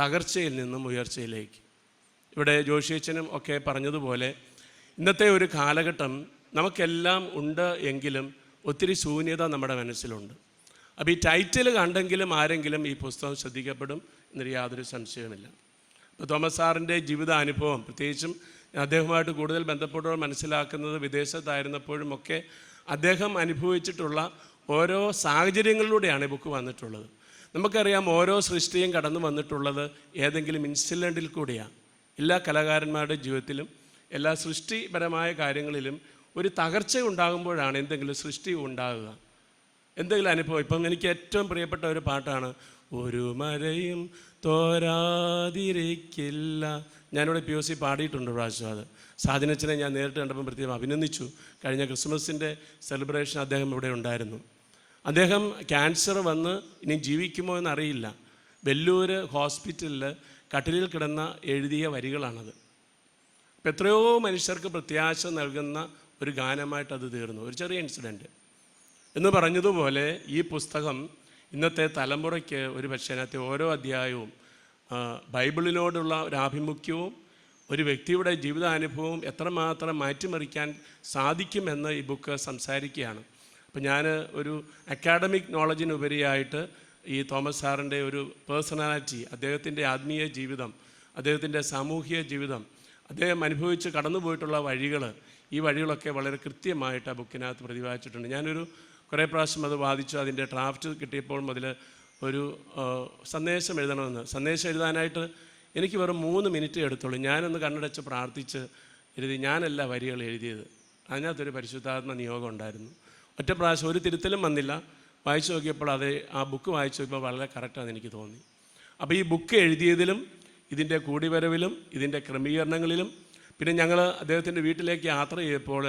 തകർച്ചയിൽ നിന്നും ഉയർച്ചയിലേക്ക്. ഇവിടെ ജോഷിയച്ചനും ഒക്കെ പറഞ്ഞതുപോലെ ഇന്നത്തെ ഒരു കാലഘട്ടം നമുക്കെല്ലാം ഉണ്ട് എങ്കിലും ഒത്തിരി ശൂന്യത നമ്മുടെ മനസ്സിലുണ്ട്. അപ്പോൾ ഈ ടൈറ്റിൽ കണ്ടെങ്കിലും ആരെങ്കിലും ഈ പുസ്തകം ശ്രദ്ധിക്കപ്പെടും എന്നൊരു യാതൊരു സംശയവുമില്ല. അപ്പോൾ തോമസ് സാറിന്റെ ജീവിതാനുഭവം പ്രത്യേകിച്ചും അദ്ദേഹവുമായിട്ട് കൂടുതൽ ബന്ധപ്പെട്ടവർ മനസ്സിലാക്കുന്നത് വിദേശത്തായിരുന്നപ്പോഴും ഒക്കെ അദ്ദേഹം അനുഭവിച്ചിട്ടുള്ള ഓരോ സാഹചര്യങ്ങളിലൂടെയാണ് ഈ ബുക്ക് വന്നിട്ടുള്ളത്. നമുക്കറിയാം ഓരോ സൃഷ്ടിയും കടന്നു വന്നിട്ടുള്ളത് ഏതെങ്കിലും ഇൻസിഡന്റിൽ കൂടിയാണ്. എല്ലാ കലാകാരന്മാരുടെ ജീവിതത്തിലും എല്ലാ സൃഷ്ടിപരമായ കാര്യങ്ങളിലും ഒരു തകർച്ച ഉണ്ടാകുമ്പോഴാണ് എന്തെങ്കിലും സൃഷ്ടി ഉണ്ടാകുക. എന്തെങ്കിലും അനുഭവം? ഇപ്പം എനിക്ക് ഏറ്റവും പ്രിയപ്പെട്ട ഒരു പാട്ടാണ് ഒരു മരയും തോരാതിരിക്കില്ല ഞാനിവിടെ പി ഒ സി പാടിയിട്ടുണ്ട് പ്രാവശ്യം അത്. സാധനച്ചനെ ഞാൻ നേരിട്ട് കണ്ടപ്പോൾ പ്രത്യേകം അഭിനന്ദിച്ചു. കഴിഞ്ഞ ക്രിസ്മസിന്റെ സെലിബ്രേഷൻ അദ്ദേഹം ഇവിടെ ഉണ്ടായിരുന്നു. അദ്ദേഹം ക്യാൻസർ വന്ന് ഇനി ജീവിക്കുമോ എന്നറിയില്ല. വെല്ലൂർ ഹോസ്പിറ്റലിൽ കട്ടിലിൽ കിടന്ന എഴുതിയ വരികളാണത്. അപ്പം എത്രയോ മനുഷ്യർക്ക് പ്രത്യാശ നൽകുന്ന ഒരു ഗാനമായിട്ട് അത് തീർന്നു. ഒരു ചെറിയ ഇൻസിഡന്റ് എന്ന് പറഞ്ഞതുപോലെ ഈ പുസ്തകം ഇന്നത്തെ തലമുറയ്ക്ക് ഒരു പക്ഷേ അതിനകത്തെ ഓരോ അധ്യായവും ബൈബിളിനോടുള്ള ഒരു ആഭിമുഖ്യവും ഒരു വ്യക്തിയുടെ ജീവിതാനുഭവവും എത്രമാത്രം മാറ്റിമറിക്കാൻ സാധിക്കുമെന്ന് ഈ ബുക്ക് സംസാരിക്കുകയാണ്. അപ്പം ഞാൻ ഒരു അക്കാഡമിക് നോളജിനുപരിയായിട്ട് ഈ തോമസ് സാറിന്റെ ഒരു പേഴ്സണാലിറ്റി അദ്ദേഹത്തിന്റെ ആത്മീയ ജീവിതം അദ്ദേഹത്തിന്റെ സാമൂഹിക ജീവിതം അദ്ദേഹം അനുഭവിച്ച് കടന്നുപോയിട്ടുള്ള വഴികൾ ഈ വഴികളൊക്കെ വളരെ കൃത്യമായിട്ട് ആ ബുക്കിനകത്ത് പ്രതിപാദിച്ചിട്ടുണ്ട്. ഞാനൊരു കുറേ പ്രാവശ്യം അത് വാദിച്ചു അതിന്റെ ഡ്രാഫ്റ്റ് കിട്ടിയപ്പോൾ മുതൽ ഒരു സന്ദേശം എഴുതണമെന്ന്. സന്ദേശം എഴുതാനായിട്ട് എനിക്ക് വെറും മൂന്ന് മിനിറ്റ് എടുത്തുള്ളൂ. ഞാനൊന്ന് കണ്ണടച്ച് പ്രാർത്ഥിച്ച് എഴുതി ഞാനല്ല വരികൾ എഴുതിയത്. അതിനകത്തൊരു പരിശുദ്ധാത്മ നിയോഗം ഉണ്ടായിരുന്നു. ഒറ്റ പ്രാവശ്യം ഒരു തിരുത്തലും വന്നില്ല. വായിച്ചു നോക്കിയപ്പോൾ അത് ആ ബുക്ക് വായിച്ചു നോക്കിയപ്പോൾ വളരെ കറക്റ്റാണെന്ന് എനിക്ക് തോന്നി. അപ്പോൾ ഈ ബുക്ക് എഴുതിയതിലും ഇതിന്റെ കൂടിവരവിലും ഇതിന്റെ ക്രമീകരണങ്ങളിലും പിന്നെ ഞങ്ങൾ അദ്ദേഹത്തിന്റെ വീട്ടിലേക്ക് യാത്ര ചെയ്തപ്പോൾ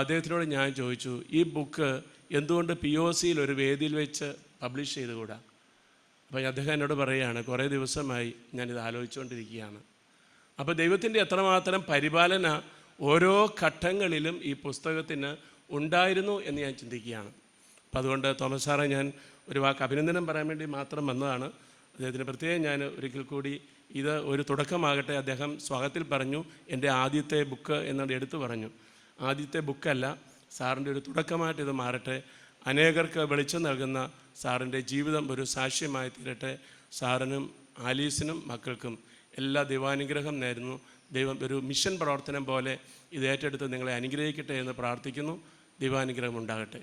അദ്ദേഹത്തിനോട് ഞാൻ ചോദിച്ചു ഈ ബുക്ക് എന്തുകൊണ്ട് പി ഒ സിയിൽ ഒരു വേദിയിൽ വെച്ച് പബ്ലിഷ് ചെയ്തുകൂടാ? അപ്പോൾ അദ്ദേഹം എന്നോട് പറയുകയാണ് കുറേ ദിവസമായി ഞാനിത് ആലോചിച്ചുകൊണ്ടിരിക്കുകയാണ്. അപ്പോൾ ദൈവത്തിന്റെ എത്രമാത്രം പരിപാലന ഓരോ ഘട്ടങ്ങളിലും ഈ പുസ്തകത്തിന് ഉണ്ടായിരുന്നു എന്ന് ഞാൻ ചിന്തിക്കുകയാണ്. അപ്പോൾ അതുകൊണ്ട് തോമസ് സാറെ ഞാൻ ഒരു വാക്ക് അഭിനന്ദനം പറയാൻ വേണ്ടി മാത്രം വന്നതാണ്. അദ്ദേഹത്തിന് പ്രത്യേകം ഞാൻ ഒരിക്കൽ കൂടി ഇത് ഒരു തുടക്കമാകട്ടെ അദ്ദേഹം സ്വാഗത്തിൽ പറഞ്ഞു. എന്റെ ആദ്യത്തെ ബുക്ക് എന്നത് എടുത്തു പറഞ്ഞു. ആദ്യത്തെ ബുക്കല്ല സാറിന്റെ ഒരു തുടക്കമായിട്ട് ഇത് മാറട്ടെ. അനേകർക്ക് വെളിച്ചം നൽകുന്ന സാറിന്റെ ജീവിതം ഒരു സാക്ഷ്യമായി തീരട്ടെ. സാറിനും ആലീസിനും മക്കൾക്കും എല്ലാ ദൈവാനുഗ്രഹം നേരുന്നു. ദൈവം ഒരു മിഷൻ പ്രവർത്തനം പോലെ ഇത് ഏറ്റെടുത്ത് നിങ്ങളെ അനുഗ്രഹിക്കട്ടെ എന്ന് പ്രാർത്ഥിക്കുന്നു. ദൈവാനുഗ്രഹം ഉണ്ടാകട്ടെ.